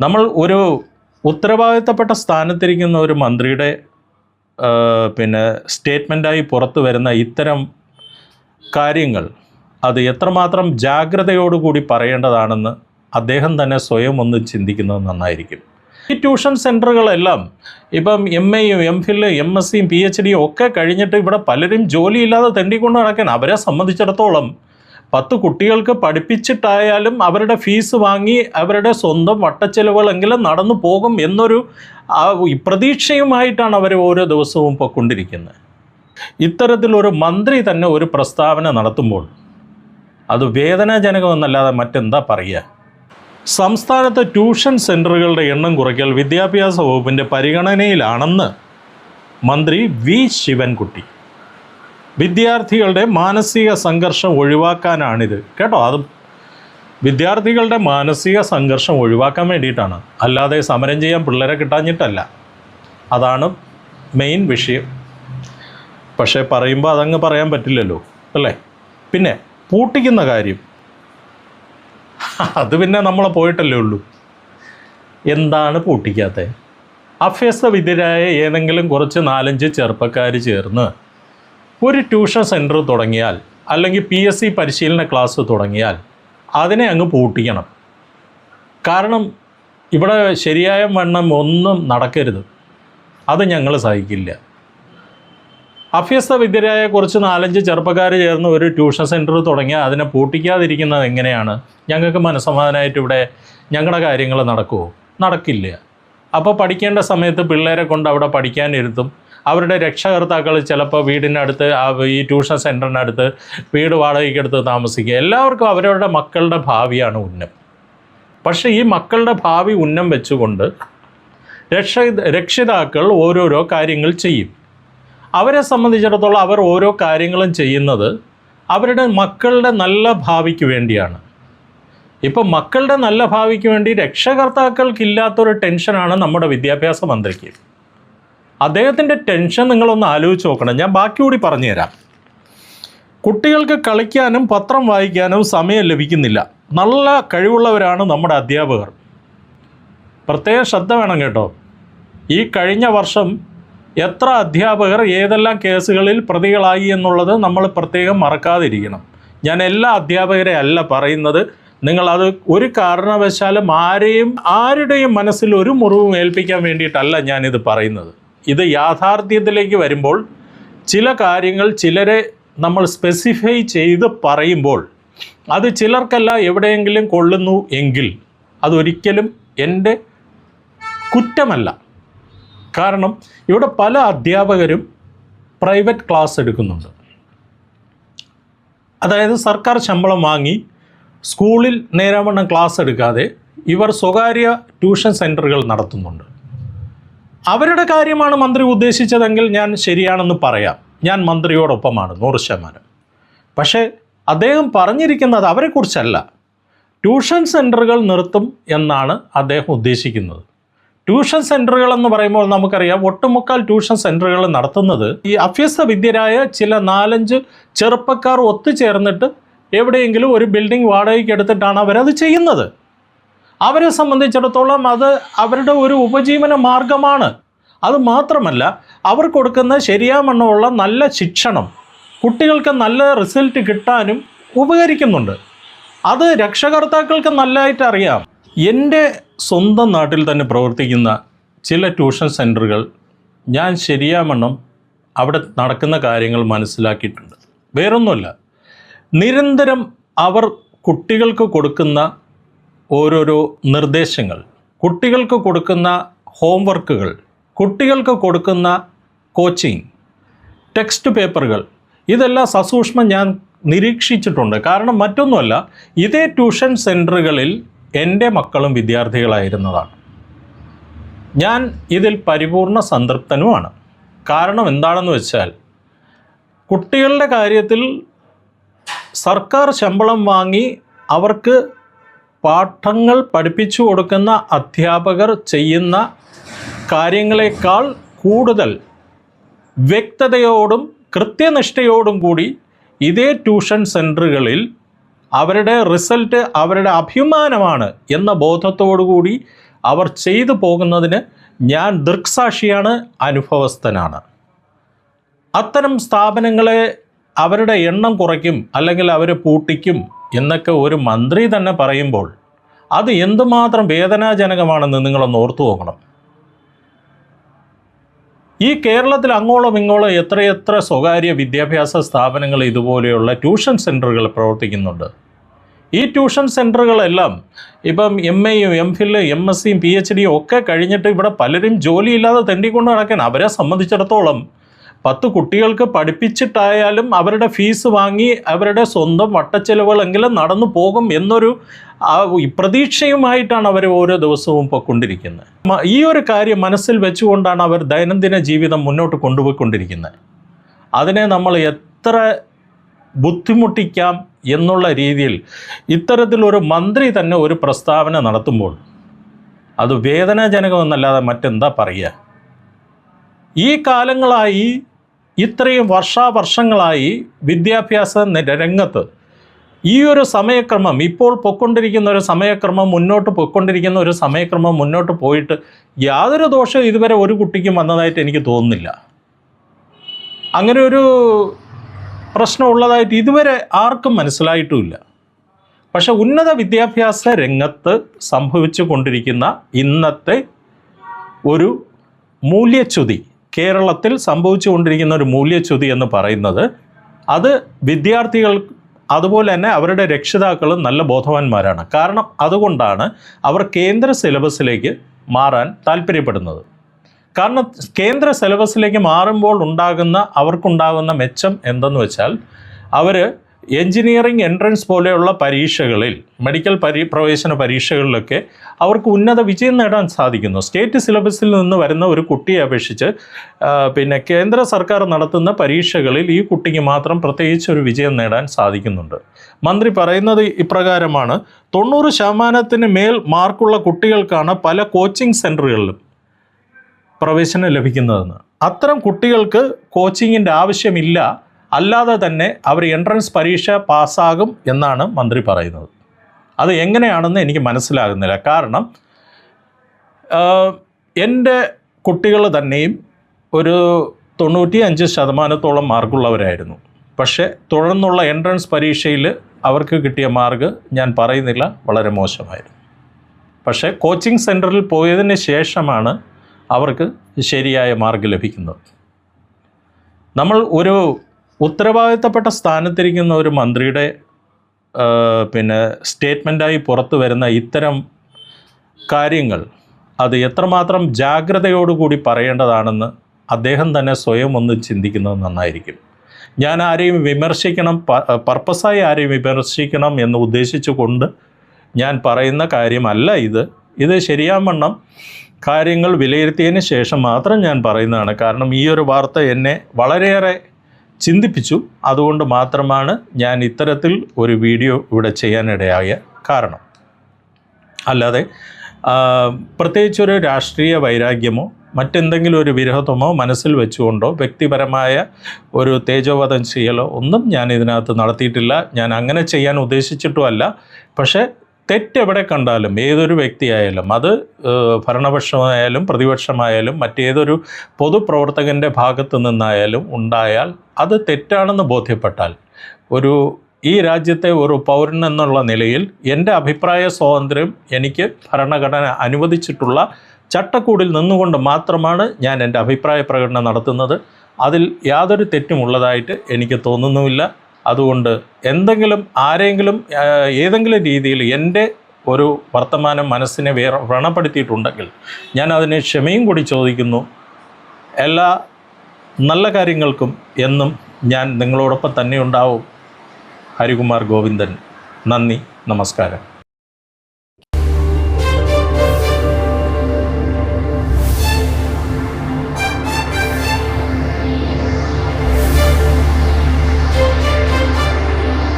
നമ്മൾ ഒരു ഉത്തരവാദിത്തപ്പെട്ട സ്ഥാനത്തിരിക്കുന്ന ഒരു മന്ത്രിയുടെ പിന്നെ സ്റ്റേറ്റ്മെന്റായി പുറത്തു വരുന്ന ഇത്തരം കാര്യങ്ങൾ അത് എത്രമാത്രം ജാഗ്രതയോടുകൂടി പറയേണ്ടതാണെന്ന് അദ്ദേഹം തന്നെ സ്വയം ഒന്ന് ചിന്തിക്കുന്നത് നന്നായിരിക്കും. ഈ ട്യൂഷൻ സെന്ററുകളെല്ലാം ഇപ്പം എം എയും എം ഫിൽ എം എസ് സിയും പി എച്ച് ഡിയും ഒക്കെ കഴിഞ്ഞിട്ട് ഇവിടെ പലരും ജോലിയില്ലാതെ തെണ്ടിക്കൊണ്ട് നടക്കാൻ അവരെ സംബന്ധിച്ചിടത്തോളം പത്ത് കുട്ടികൾക്ക് പഠിപ്പിച്ചിട്ടായാലും അവരുടെ ഫീസ് വാങ്ങി അവരുടെ സ്വന്തം വട്ടച്ചെലവുകളെങ്കിലും നടന്നു പോകും എന്നൊരു പ്രതീക്ഷയുമായിട്ടാണ് അവർ ഓരോ ദിവസവും പൊയ്ക്കൊണ്ടിരിക്കുന്നത് ഇത്തരത്തിലൊരു മന്ത്രി തന്നെ ഒരു പ്രസ്താവന നടത്തുമ്പോൾ അത് വേദനാജനകമെന്നല്ലാതെ മറ്റെന്താ പറയുക? സംസ്ഥാനത്ത് ട്യൂഷൻ സെന്ററുകളുടെ എണ്ണം കുറയ്ക്കൽ വിദ്യാഭ്യാസ വകുപ്പിന്റെ പരിഗണനയിലാണെന്ന് മന്ത്രി വി. ശിവൻകുട്ടി. വിദ്യാർത്ഥികളുടെ മാനസിക സംഘർഷം ഒഴിവാക്കാനാണിത്. കേട്ടോ? അത് വിദ്യാർത്ഥികളുടെ മാനസിക സംഘർഷം ഒഴിവാക്കാൻ വേണ്ടിയിട്ടാണ്. അല്ലാതെ സമരം ചെയ്യാൻ പിള്ളേരെ കിട്ടാഞ്ഞിട്ടല്ല. അതാണ് മെയിൻ വിഷയം. പക്ഷേ പറയുമ്പോൾ അതങ്ങ് പറയാൻ പറ്റില്ലല്ലോ അല്ലേ? പിന്നെ പൂട്ടിക്കുന്ന കാര്യം. അത് പിന്നെ നമ്മളെ പോയിട്ടല്ലേ ഉള്ളൂ. എന്താണ് പൂട്ടിക്കാത്തത് അഭ്യസ്തവിദ്യരായ ഏതെങ്കിലും കുറച്ച് നാലഞ്ച് ചെറുപ്പക്കാർ ചേർന്ന് ഒരു ട്യൂഷൻ സെന്റർ തുടങ്ങിയാൽ അല്ലെങ്കിൽ പി എസ് സി പരിശീലന ക്ലാസ് തുടങ്ങിയാൽ അതിനെ അങ്ങ് പൂട്ടിക്കണം. കാരണം ഇവിടെ ശരിയായ വണ്ണം ഒന്നും നടക്കരുത്. അത് ഞങ്ങൾ സഹിക്കില്ല. അഭ്യസ്ത വിദ്യരായ കുറച്ച് നാലഞ്ച് ചെറുപ്പക്കാർ ചേർന്ന് ഒരു ട്യൂഷൻ സെന്റർ തുടങ്ങിയാൽ അതിനെ പൂട്ടിക്കാതിരിക്കുന്നത് എങ്ങനെയാണ്? ഞങ്ങൾക്ക് മനസ്സമാധാനമായിട്ട് ഇവിടെ ഞങ്ങളുടെ കാര്യങ്ങൾ നടക്കുമോ നടക്കില്ല. അപ്പോൾ പഠിക്കേണ്ട സമയത്ത് പിള്ളേരെ കൊണ്ട് അവിടെ പഠിക്കാനിരുത്തും അവരുടെ രക്ഷകർത്താക്കൾ ചിലപ്പോൾ വീടിനടുത്ത് ഈ ട്യൂഷൻ സെന്ററിനടുത്ത് വീട് വാടകയ്ക്കെടുത്ത് താമസിക്കുക. എല്ലാവർക്കും അവരവരുടെ മക്കളുടെ ഭാവിയാണ് ഉന്നം. പക്ഷേ ഈ മക്കളുടെ ഭാവി ഉന്നം വെച്ചുകൊണ്ട് രക്ഷ രക്ഷിതാക്കൾ ഓരോരോ കാര്യങ്ങൾ ചെയ്യും. അവരെ സംബന്ധിച്ചിടത്തോളം അവർ ഓരോ കാര്യങ്ങളും ചെയ്യുന്നത് അവരുടെ മക്കളുടെ നല്ല ഭാവിക്ക് വേണ്ടിയാണ്. ഇപ്പം മക്കളുടെ നല്ല ഭാവിക്ക് വേണ്ടി രക്ഷകർത്താക്കൾക്കില്ലാത്തൊരു ടെൻഷനാണ് നമ്മുടെ വിദ്യാഭ്യാസ മന്ത്രിക്ക്. അദ്ദേഹത്തിന്റെ ടെൻഷൻ നിങ്ങളൊന്ന് ആലോചിച്ച് നോക്കണം. ഞാൻ ബാക്കി കൂടി പറഞ്ഞുതരാം. കുട്ടികൾക്ക് കളിക്കാനും പത്രം വായിക്കാനും സമയം ലഭിക്കുന്നില്ല. നല്ല കഴിവുള്ളവരാണ് നമ്മുടെ അധ്യാപകർ. പ്രത്യേക ശ്രദ്ധ വേണം കേട്ടോ. ഈ കഴിഞ്ഞ വർഷം എത്ര അധ്യാപകർ ഏതെല്ലാം കേസുകളിൽ പ്രതികളായി എന്നുള്ളത് നമ്മൾ പ്രത്യേകം മറക്കാതിരിക്കണം. ഞാൻ എല്ലാ അധ്യാപകരെ അല്ല പറയുന്നത്. നിങ്ങളത് ഒരു കാരണവശാലും ആരെയും ആരുടെയും മനസ്സിൽ ഒരു മുറിവും ഏൽപ്പിക്കാൻ വേണ്ടിയിട്ടല്ല ഞാനിത് പറയുന്നത്. ഇത് യാഥാർത്ഥ്യത്തിലേക്ക് വരുമ്പോൾ ചില കാര്യങ്ങൾ ചിലരെ നമ്മൾ സ്പെസിഫൈ ചെയ്ത് പറയുമ്പോൾ അത് ചിലർക്കല്ല എവിടെയെങ്കിലും കൊള്ളുന്നു എങ്കിൽ അതൊരിക്കലും എന്റെ കുറ്റമല്ല. കാരണം ഇവിടെ പല അധ്യാപകരും പ്രൈവറ്റ് ക്ലാസ് എടുക്കുന്നുണ്ട്. അതായത് സർക്കാർ ശമ്പളം വാങ്ങി സ്കൂളിൽ നേരാവണ്ണം ക്ലാസ് എടുക്കാതെ ഇവർ സ്വകാര്യ ട്യൂഷൻ സെന്ററുകൾ നടത്തുന്നുണ്ട്. അവരുടെ കാര്യമാണ് മന്ത്രി ഉദ്ദേശിച്ചതെങ്കിൽ ഞാൻ ശരിയാണെന്ന് പറയാം. ഞാൻ മന്ത്രിയോടൊപ്പമാണ് നൂറ് ശതമാനം. പക്ഷേ അദ്ദേഹം പറഞ്ഞിരിക്കുന്നത് അവരെക്കുറിച്ചല്ല. ട്യൂഷൻ സെന്ററുകൾ നിർത്തും എന്നാണ് അദ്ദേഹം ഉദ്ദേശിക്കുന്നത്. ട്യൂഷൻ സെന്ററുകൾ എന്ന് പറയുമ്പോൾ നമുക്കറിയാം ഒട്ടുമുക്കാൽ ട്യൂഷൻ സെന്ററുകൾ നടത്തുന്നത് ഈ അഭ്യസ്ത വിദ്യരായ ചില നാലഞ്ച് ചെറുപ്പക്കാർ ഒത്തുചേർന്നിട്ട് എവിടെയെങ്കിലും ഒരു ബിൽഡിംഗ് വാടകയ്ക്ക് എടുത്തിട്ടാണ് അവരത് ചെയ്യുന്നത്. അവരെ സംബന്ധിച്ചിടത്തോളം അത് അവരുടെ ഒരു ഉപജീവന മാർഗമാണ്. അത് മാത്രമല്ല അവർ കൊടുക്കുന്ന ശരിയാമണ്ണമുള്ള നല്ല ശിക്ഷണം കുട്ടികൾക്ക് നല്ല റിസൾട്ട് കിട്ടാനും ഉപകരിക്കുന്നുണ്ട്. അത് രക്ഷകർത്താക്കൾക്ക് നല്ലതായിട്ട് അറിയാം. എന്റെ സ്വന്തം നാട്ടിൽ തന്നെ പ്രവർത്തിക്കുന്ന ചില ട്യൂഷൻ സെന്ററുകൾ ഞാൻ ശരിയാമണ്ണം അവിടെ നടക്കുന്ന കാര്യങ്ങൾ മനസ്സിലാക്കിയിട്ടുണ്ട്. വേറൊന്നുമല്ല നിരന്തരം അവർ കുട്ടികൾക്ക് കൊടുക്കുന്ന ഓരോരോ നിർദ്ദേശങ്ങൾ. കുട്ടികൾക്ക് കൊടുക്കുന്ന ഹോംവർക്കുകൾ കുട്ടികൾക്ക് കൊടുക്കുന്ന കോച്ചിങ് ടെക്സ്റ്റ് പേപ്പറുകൾ ഇതെല്ലാം സസൂക്ഷ്മം ഞാൻ നിരീക്ഷിച്ചിട്ടുണ്ട്. കാരണം മറ്റൊന്നുമല്ല ഇതേ ട്യൂഷൻ സെന്ററുകളിൽ എന്റെ മക്കളും വിദ്യാർത്ഥികളായിരുന്നതാണ്. ഞാൻ ഇതിൽ പരിപൂർണ സംതൃപ്തനുമാണ്. കാരണം എന്താണെന്ന് വെച്ചാൽ കുട്ടികളുടെ കാര്യത്തിൽ സർക്കാർ ശമ്പളം വാങ്ങി അവർക്ക് പാഠങ്ങൾ പഠിപ്പിച്ചു കൊടുക്കുന്ന അധ്യാപകർ ചെയ്യുന്ന കാര്യങ്ങളെക്കാൾ കൂടുതൽ വ്യക്തതയോടും കൃത്യനിഷ്ഠയോടും കൂടി ഇതേ ട്യൂഷൻ സെന്ററുകളിൽ അവരുടെ റിസൾട്ട് അവരുടെ അഭിമാനമാണ് എന്ന ബോധത്തോടു കൂടി അവർ ചെയ്തു പോകുന്നതിന് ഞാൻ ദൃക്സാക്ഷിയാണ് അനുഭവസ്ഥനാണ്. അത്തരം സ്ഥാപനങ്ങളെ അവരുടെ എണ്ണം കുറയ്ക്കും അല്ലെങ്കിൽ അവർ പൂട്ടിക്കും എന്നൊക്കെ ഒരു മന്ത്രി തന്നെ പറയുമ്പോൾ അത് എന്തുമാത്രം വേദനാജനകമാണെന്ന് നിങ്ങളൊന്ന് ഓർത്തു നോക്കണം. ഈ കേരളത്തിൽ അങ്ങോളം ഇങ്ങോളം എത്രയെത്ര സ്വകാര്യ വിദ്യാഭ്യാസ സ്ഥാപനങ്ങൾ ഇതുപോലെയുള്ള ട്യൂഷൻ സെന്ററുകൾ പ്രവർത്തിക്കുന്നുണ്ട്. ഈ ട്യൂഷൻ സെന്ററുകളെല്ലാം ഇപ്പം എം എയും എം ഫിൽ എം എസ് സിയും പി എച്ച് ഡിയും ഒക്കെ കഴിഞ്ഞിട്ട് ഇവിടെ പലരും ജോലിയില്ലാതെ തെണ്ടിക്കൊണ്ട് നടക്കാൻ അവരെ സംബന്ധിച്ചിടത്തോളം പത്ത് കുട്ടികൾക്ക് പഠിപ്പിച്ചിട്ടായാലും അവരുടെ ഫീസ് വാങ്ങി അവരുടെ സ്വന്തം വട്ടച്ചെലവുകളെങ്കിലും നടന്നു പോകും എന്നൊരു പ്രതീക്ഷയുമായിട്ടാണ് അവർ ഓരോ ദിവസവും പൊയ്ക്കൊണ്ടിരിക്കുന്നത് മ- ഈ ഒരു കാര്യം മനസ്സിൽ വെച്ചുകൊണ്ടാണ് അവർ ദൈനംദിന ജീവിതം മുന്നോട്ട് കൊണ്ടുപോയിക്കൊണ്ടിരിക്കുന്നത്. അതിനെ നമ്മൾ എത്ര ബുദ്ധിമുട്ടിക്കാം എന്നുള്ള രീതിയിൽ ഇത്തരത്തിലൊരു മന്ത്രി തന്നെ ഒരു പ്രസ്താവന നടത്തുമ്പോൾ അത് വേദനാജനകമെന്നല്ലാതെ മറ്റെന്താ പറയുക? ഈ കാലങ്ങളായി ഇത്രയും വർഷാവർഷങ്ങളായി വിദ്യാഭ്യാസ രംഗത്ത് ഈ ഒരു സമയക്രമം ഇപ്പോൾ പൊയ്ക്കൊണ്ടിരിക്കുന്ന ഒരു സമയക്രമം മുന്നോട്ട് പൊയ്ക്കൊണ്ടിരിക്കുന്ന ഒരു സമയക്രമം മുന്നോട്ട് പോയിട്ട് യാതൊരു ദോഷവും ഇതുവരെ ഒരു കുട്ടിക്കും വന്നതായിട്ട് എനിക്ക് തോന്നുന്നില്ല. അങ്ങനെ ഒരു പ്രശ്നമുള്ളതായിട്ട് ഇതുവരെ ആർക്കും മനസ്സിലായിട്ടുമില്ല. പക്ഷെ ഉന്നത വിദ്യാഭ്യാസ രംഗത്ത് സംഭവിച്ചു കൊണ്ടിരിക്കുന്ന ഇന്നത്തെ ഒരു മൂല്യച്യുതി കേരളത്തിൽ സംഭവിച്ചു കൊണ്ടിരിക്കുന്ന ഒരു മൂല്യച്യുതി എന്ന് പറയുന്നത് അത് വിദ്യാർത്ഥികൾ അതുപോലെ തന്നെ അവരുടെ രക്ഷിതാക്കളും നല്ല ബോധവാന്മാരാണ്. കാരണം അതുകൊണ്ടാണ് അവർ കേന്ദ്ര സിലബസിലേക്ക് മാറാൻ താല്പര്യപ്പെടുന്നത്. കാരണം കേന്ദ്ര സിലബസിലേക്ക് മാറുമ്പോൾ ഉണ്ടാകുന്ന അവർക്കുണ്ടാകുന്ന മെച്ചം എന്തെന്ന് വെച്ചാൽ അവർ എഞ്ചിനീയറിംഗ് എൻട്രൻസ് പോലെയുള്ള പരീക്ഷകളിൽ മെഡിക്കൽ പരീ പ്രവേശന പരീക്ഷകളിലൊക്കെ അവർക്ക് ഉന്നത വിജയം നേടാൻ സാധിക്കുന്നു. സ്റ്റേറ്റ് സിലബസിൽ നിന്ന് വരുന്ന ഒരു കുട്ടിയെ അപേക്ഷിച്ച് പിന്നെ കേന്ദ്ര സർക്കാർ നടത്തുന്ന പരീക്ഷകളിൽ ഈ കുട്ടിക്ക് മാത്രം പ്രത്യേകിച്ച് ഒരു വിജയം നേടാൻ സാധിക്കുന്നുണ്ട്. മന്ത്രി പറയുന്നത് ഇപ്രകാരമാണ് തൊണ്ണൂറ് ശതമാനത്തിന് മേൽ മാർക്കുള്ള കുട്ടികൾക്കാണ് പല കോച്ചിങ് സെന്ററുകളിലും പ്രവേശനം ലഭിക്കുന്നതെന്ന്. അത്തരം കുട്ടികൾക്ക് കോച്ചിങ്ങിന്റെ ആവശ്യമില്ല അല്ലാതെ തന്നെ അവർ എൻട്രൻസ് പരീക്ഷ പാസ്സാകും എന്നാണ് മന്ത്രി പറയുന്നത്. അത് എങ്ങനെയാണെന്ന് എനിക്ക് മനസ്സിലാകുന്നില്ല. കാരണം എന്റെ കുട്ടികൾ തന്നെയും ഒരു തൊണ്ണൂറ്റി അഞ്ച് ശതമാനത്തോളം മാർക്കുള്ളവരായിരുന്നു. പക്ഷേ തുടർന്നുള്ള എൻട്രൻസ് പരീക്ഷയിൽ അവർക്ക് കിട്ടിയ മാർക്ക് ഞാൻ പറയുന്നില്ല വളരെ മോശമായിരുന്നു. പക്ഷേ കോച്ചിങ് സെന്ററിൽ പോയതിന് ശേഷമാണ് അവർക്ക് ശരിയായ മാർക്ക് ലഭിക്കുന്നത്. നമ്മൾ ഒരു ഉത്തരവാദിത്തപ്പെട്ട സ്ഥാനത്തിരിക്കുന്ന ഒരു മന്ത്രിയുടെ പിന്നെ സ്റ്റേറ്റ്മെന്റായി പുറത്തു വരുന്ന ഇത്തരം കാര്യങ്ങൾ അത് എത്രമാത്രം ജാഗ്രതയോടുകൂടി പറയേണ്ടതാണെന്ന് അദ്ദേഹം തന്നെ സ്വയം ഒന്ന് ചിന്തിക്കുന്നത് നന്നായിരിക്കും. ഞാൻ ആരെയും വിമർശിക്കണം പർപ്പസായി ആരെയും വിമർശിക്കണം എന്ന് ഉദ്ദേശിച്ചുകൊണ്ട് ഞാൻ പറയുന്ന കാര്യമല്ല ഇത്. ഇത് ശരിയാവണ്ണം കാര്യങ്ങൾ വിലയിരുത്തിയതിന് ശേഷം മാത്രം ഞാൻ പറയുന്നതാണ്. കാരണം ഈ ഒരു വാർത്ത എന്നെ വളരെയേറെ ചിന്തിപ്പിച്ചു. അതുകൊണ്ട് മാത്രമാണ് ഞാൻ ഇത്തരത്തിൽ ഒരു വീഡിയോ ഇവിടെ ചെയ്യാനിടയായ കാരണം. അല്ലാതെ പ്രത്യേകിച്ചൊരു രാഷ്ട്രീയ വൈരാഗ്യമോ മറ്റെന്തെങ്കിലും ഒരു വിരഹത്വമോ മനസ്സിൽ വെച്ചുകൊണ്ടോ വ്യക്തിപരമായ ഒരു തേജോവധം ചെയ്യലോ ഒന്നും ഞാൻ ഇതിനകത്ത് നടത്തിയിട്ടില്ല. ഞാൻ അങ്ങനെ ചെയ്യാൻ ഉദ്ദേശിച്ചിട്ടുമല്ല. പക്ഷേ തെറ്റെവിടെ കണ്ടാലും ഏതൊരു വ്യക്തിയായാലും അത് ഭരണപക്ഷമായാലും പ്രതിപക്ഷമായാലും മറ്റേതൊരു പൊതുപ്രവർത്തകന്റെ ഭാഗത്തു നിന്നായാലും ഉണ്ടായാൽ അത് തെറ്റാണെന്ന് ബോധ്യപ്പെട്ടാൽ ഒരു ഈ രാജ്യത്തെ ഒരു പൗരൻ എന്നുള്ള നിലയിൽ എന്റെ അഭിപ്രായ സ്വാതന്ത്ര്യം എനിക്ക് ഭരണഘടന അനുവദിച്ചിട്ടുള്ള ചട്ടക്കൂടിൽ നിന്നുകൊണ്ട് മാത്രമാണ് ഞാൻ എന്റെ അഭിപ്രായ പ്രകടനം നടത്തുന്നത്. അതിൽ യാതൊരു തെറ്റുമുള്ളതായിട്ട് എനിക്ക് തോന്നുന്നുമില്ല. അതുകൊണ്ട് എന്തെങ്കിലും ആരെങ്കിലും ഏതെങ്കിലും രീതിയിൽ എന്റെ ഒരു വർത്തമാനം മനസ്സിനെ വേറെ വ്രണപ്പെടുത്തിയിട്ടുണ്ടെങ്കിൽ ഞാൻ അതിനെ ക്ഷമയും കൂടി ചോദിക്കുന്നു. എല്ലാ നല്ല കാര്യങ്ങൾക്കും എന്നും ഞാൻ നിങ്ങളോടൊപ്പം തന്നെ ഉണ്ടാവും. ഹരികുമാർ ഗോവിന്ദൻ നന്ദി നമസ്കാരം.